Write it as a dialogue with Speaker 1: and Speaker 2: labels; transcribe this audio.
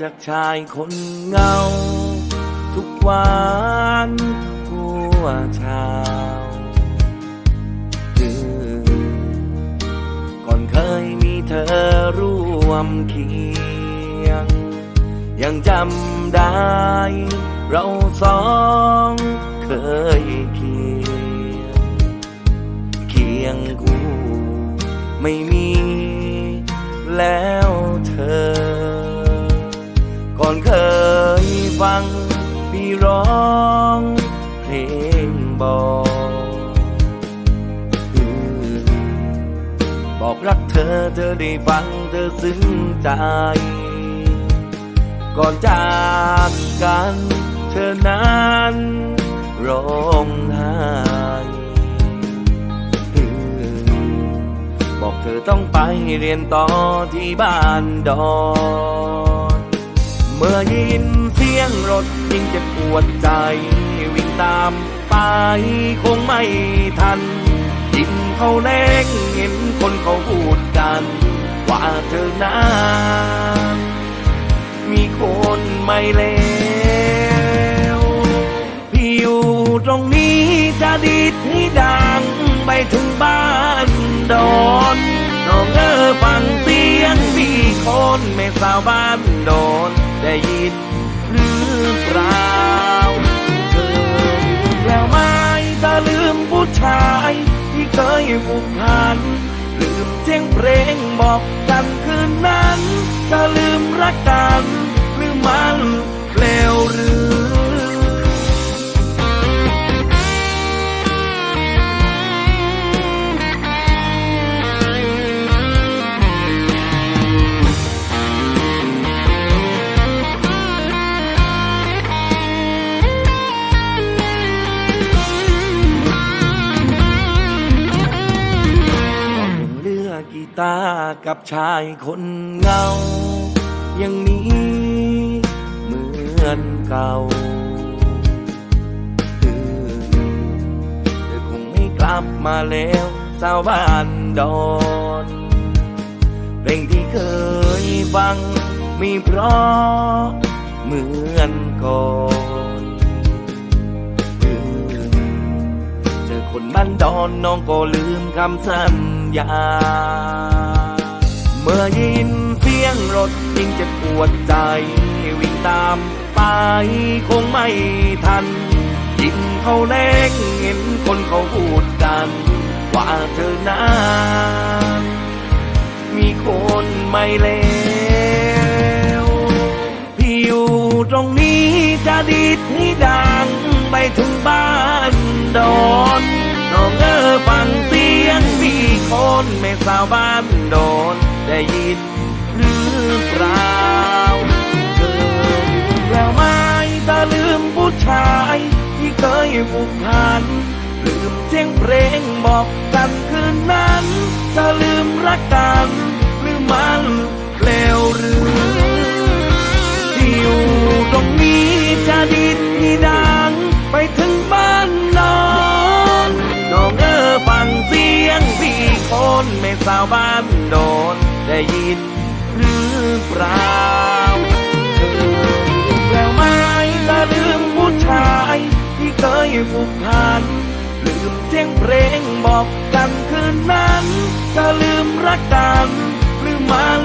Speaker 1: จากชายคนเงา ทุกวันหัวเช้าคือก่อนเคยมีเธอร่วมเคียง ยังจำได้ เราสองเคยเคียง เคียงคู่ไม่มีแล้ว บอกรักเธอเธอได้ฟังเธอซึ้งใจ ก่อนจากกัน เธอนั้นร้องไห้บอกเธอต้องไปเรียนต่อที่บ้านดอนเมื่อยินเสียงรถยิ่งเจ็บปวดใจ วิ่งตามไปคงไม่ทัน เขาเล็กเห็นคนเขาพูดกัน ว่าเธอนั้นมีคนไม่เลวพี่อยู่ตรงนี้จะดีดให้ดังไปถึงบ้านดอนน้องเออฟังเสียงพี่คนแม่สาวบ้านโดนได้ยินหรือเปล่าเธอแล้วไม่ถ้าลืมผู้ชาย ที่เคยผูกพันลืมเสียงเพลงบอกกันคืนนั้นจะลืมรักกันหรือมัน ตากับชายคนเงา ยังมีเหมือนเก่าเธอคงไม่กลับมาแล้วสาวบ้านดอนเพลงที่เคยฟังมีเพราะเหมือนก่อนเจอคนบ้านดอนน้องก็ลืมคำสัญ ญาเมื่อยินเสียงรถยิ่งจะปวดใจ วิ่งตามไปคงไม่ทัน ยิ่งเขาเล็กเห็นคนเขาพูดกัน ว่าเธอนั้นมีคนไม่เลวพี่อยู่ตรงนี้จะดีดให้ดัง ไปถึงบ้านดอนน้องเออฟังสีย งพี่คนแม่สาวบ้านโดนได้ยินหรือเปล่าเธอแล้วไม่ตาลืมผู้ชาย ที่เคยผูกพันลืมเสียงเพลงบอกกันคืนนั้นจะลืมรักกันหรือมัน คนแม่สาวบ้านโดนได้ยินหรือเปล่าเธอแล้วไหม่ถ้าลืมผู้ชาย ที่เคยผูกพันลืมเสียงเพลงบอกกันคืนนั้นจะลืมรักกันหรือมัน